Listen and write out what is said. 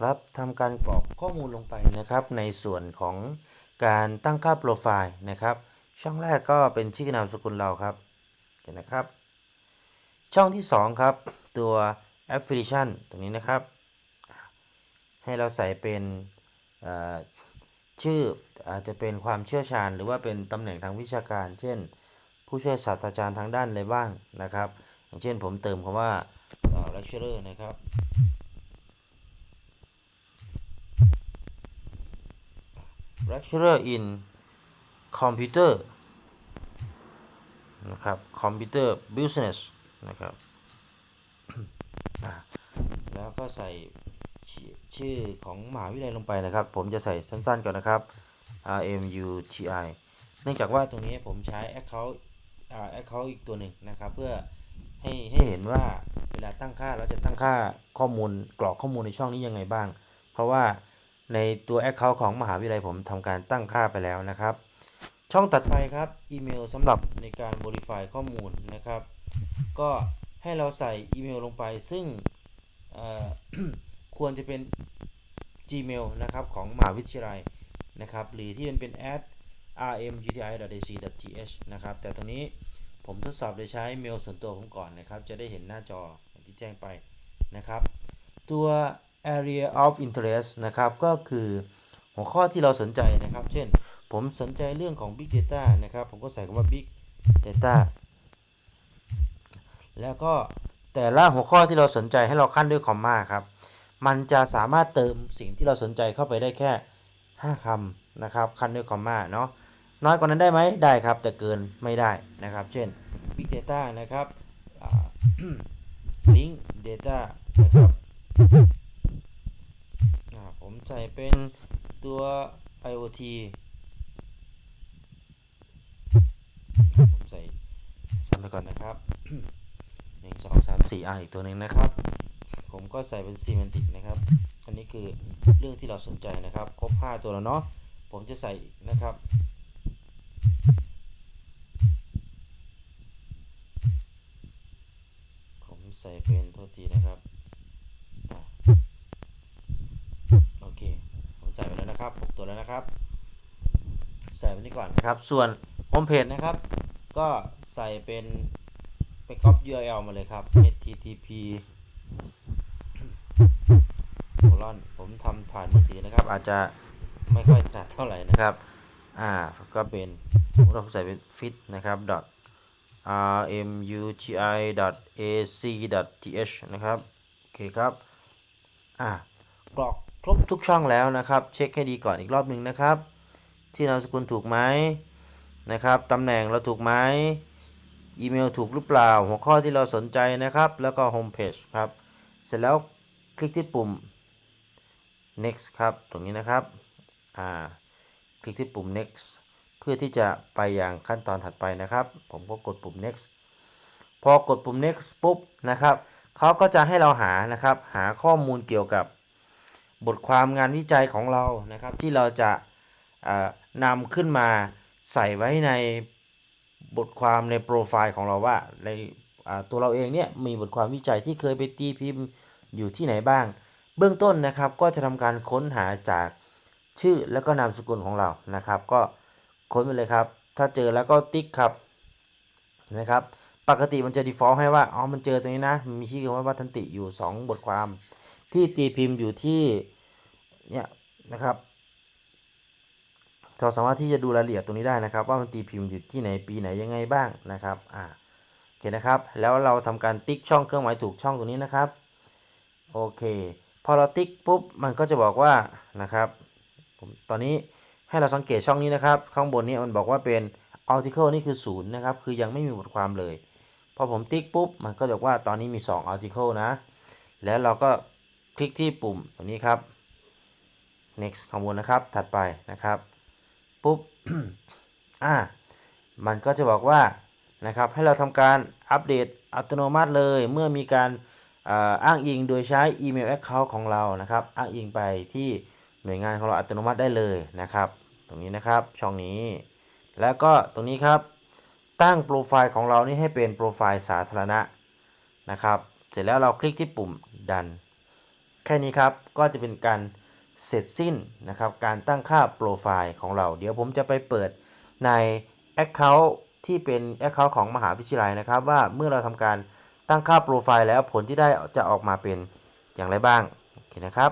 ครับทำการกรอกข้อมูลลงไปนะครับ ในส่วนของการตั้งค่าโปรไฟล์นะครับ ช่องแรกก็เป็นชื่อนามสกุลเราครับเห็นนะครับ ช่องที่ 2 ครับ ตัว affiliation ตรงนี้นะครับ ให้เราใส่เป็นชื่ออาจจะเป็นความเชี่ยวชาญ หรือว่าเป็นตำแหน่งทางวิชาการ เช่น ผู้ช่วยศาสตราจารย์ทางด้านอะไรบ้างนะครับ อย่างเช่นผมเติมคำว่าเอ่อ lecturer นะครับ lecturer in computer นะครับ computer business นะครับแล้วก็ใส่ชื่อชื่อของมหาวิทยาลัยลงไปนะครับ ผมจะใส่สั้นๆก่อนนะครับ RMUTI เนื่องจากว่าตรงนี้ผมใช้ account อ่า account อีกตัวหนึ่งนะครับ เพื่อให้ให้เห็นว่าเวลาตั้งค่าเราจะตั้งค่าข้อมูลกรอกข้อมูลในช่องนี้ยังไงบ้าง เพราะว่า ในตัว Account ของมหาวิทยาลัยผมทำการตั้งค่าไปแล้วนะครับ ช่องตัดไปครับอีเมลสำหรับในการ modify ข้อมูลนะครับ ก็ให้เราใส่อีเมลลงไปซึ่งควรจะเป็น Gmail นะครับของมหาวิทยาลัยนะครับ หรือที่มันเป็น at rmuti.ac.th นะครับ แต่ตรงนี้ผมทดสอบโดยใช้เมลส่วนตัวผมก่อนนะครับ จะได้เห็นหน้าจอที่แจ้งไปนะครับ ตัว area of interest นะครับ ก็คือหัวข้อที่เราสนใจนะครับ เช่น ผมสนใจเรื่องของ big data นะครับ ผมก็ใส่คำว่า big data แล้วก็แต่ละหัวข้อที่เราสนใจให้เราขั้นด้วยคอมมาครับ มันจะสามารถเติมสิ่งที่เราสนใจเข้าไปได้แค่ 5คำนะครับ ขั้นด้วยคอมมาเนาะ น้อยกว่านั้นได้ไหมได้ครับ แต่เกินไม่ได้นะครับ เช่น big data นะครับอ่า link data นะครับอ่าผมใส่เป็นตัว IoT ผมใส่ซ้ำไปก่อนนะครับหนึ่งสองสามสี่อีกตัวหนึ่งนะครับ ผมก็ใส่เป็น semantic นะครับ อันนี้คือเรื่องที่เราสนใจนะครับ ครบ 5 ตัวแล้วเนาะ ผมจะใส่นะครับผมใส่เป็นโทษทีนะครับอะโอเค ผมใส่ไปแล้วนะครับ6ตัว แล้วนะครับ ใส่ไปนี่ก่อนนะครับ ส่วนโฮมเพจนะครับ ก็ใส่เป็นไปก๊อป URL มาเลยครับ http โคลอนผมทำผ่านมือถือนะครับ อาจจะไม่ค่อยถนัดเท่าไหร่นะครับ อ่า ก็เป็นผมเราใส่เป็น fit นะครับ dot rmuti dot ac dot th นะครับ โอเคครับ อ่ากรอก ครบทุกช่องแล้วนะครับ เช็คให้ดีก่อนอีกรอบหนึ่งนะครับที่นามสกุลถูกไหมนะครับตำแหน่งเราถูกไหมอีเมลถูกหรือเปล่า หัวข้อที่เราสนใจนะครับ แล้วก็โฮมเพจครับ เสร็จแล้วคลิกที่ปุ่ม next ครับ ตรงนี้นะครับอ่าคลิกที่ปุ่ม next เพื่อที่จะไปอย่างขั้นตอนถัดไปนะครับ ผมก็กดปุ่ม next พอกดปุ่ม next ปุ๊บนะครับเขาก็จะให้เราหานะครับ หาข้อมูลเกี่ยวกับ บทความงานวิจัยของเรานะครับ ที่เราจะนำขึ้นมาใส่ไว้ในบทความในโปรไฟล์ของเราว่าในตัวเราเองเนี่ยมีบทความวิจัยที่เคยไปตีพิมพ์อยู่ที่ไหนบ้าง เบื้องต้นนะครับก็จะทำการค้นหาจากชื่อแล้วก็นามสกุลของเรานะครับ ก็ค้นไปเลยครับ ถ้าเจอแล้วก็ติ๊กครับนะครับ ปกติมันจะ default ให้ว่าอ๋อมันเจอตรงนี้นะ มีชื่อคำว่าวัฒนติอยู่ 2 บทความ ที่ตีพิมพ์อยู่ที่เนี่ยนะครับเราสามารถที่จะดูรายละเอียดตรงนี้ได้นะครับ ว่ามันตีพิมพ์อยู่ที่ไหนปีไหนยังไงบ้างนะครับอ่าโอเคนะครับ แล้วเราทำการติ๊กช่องเครื่องหมายถูกช่องตรงนี้นะครับโอเคพอเราติ๊กปุ๊บมันก็จะบอกว่านะครับผมตอนนี้ให้เราสังเกตช่องนี้นะครับ ข้างบนนี้มันบอกว่าเป็น article นี่คือศูนย์นะครับ คือยังไม่มีบทความเลย พอผมติ๊กปุ๊บ มันก็จะบอกว่าตอนนี้มี 2 article นะ แล้วเราก็ คลิกที่ปุ่มตรงนี้ครับ next ข้างบนนะครับ ถัดไปนะครับ ปุ๊บ อ่า มันก็จะบอกว่านะครับ ให้เราทำการอัปเดตอัตโนมัติเลย เมื่อมีการอ่าอ้างอิงโดยใช้อีเมล Account ของเรานะครับ อ้างอิงไปที่หน่วยงานของเราอัตโนมัติได้เลยนะครับ ตรงนี้นะครับช่องนี้ แล้วก็ตรงนี้ครับ ตั้งโปรไฟล์ของเรานี่ให้เป็นโปรไฟล์สาธารณะนะครับ เสร็จแล้วเราคลิกที่ปุ่มดัน แค่นี้ครับก็จะเป็นการเสร็จสิ้นนะครับการตั้งค่าโปรไฟล์ของเรา เดี๋ยวผมจะไปเปิดใน Account ที่เป็น Account ของมหาวิทยาลัยนะครับ ว่าเมื่อเราทำการตั้งค่าโปรไฟล์แล้วผลที่ได้จะออกมาเป็นอย่างไรบ้าง โอเคนะครับ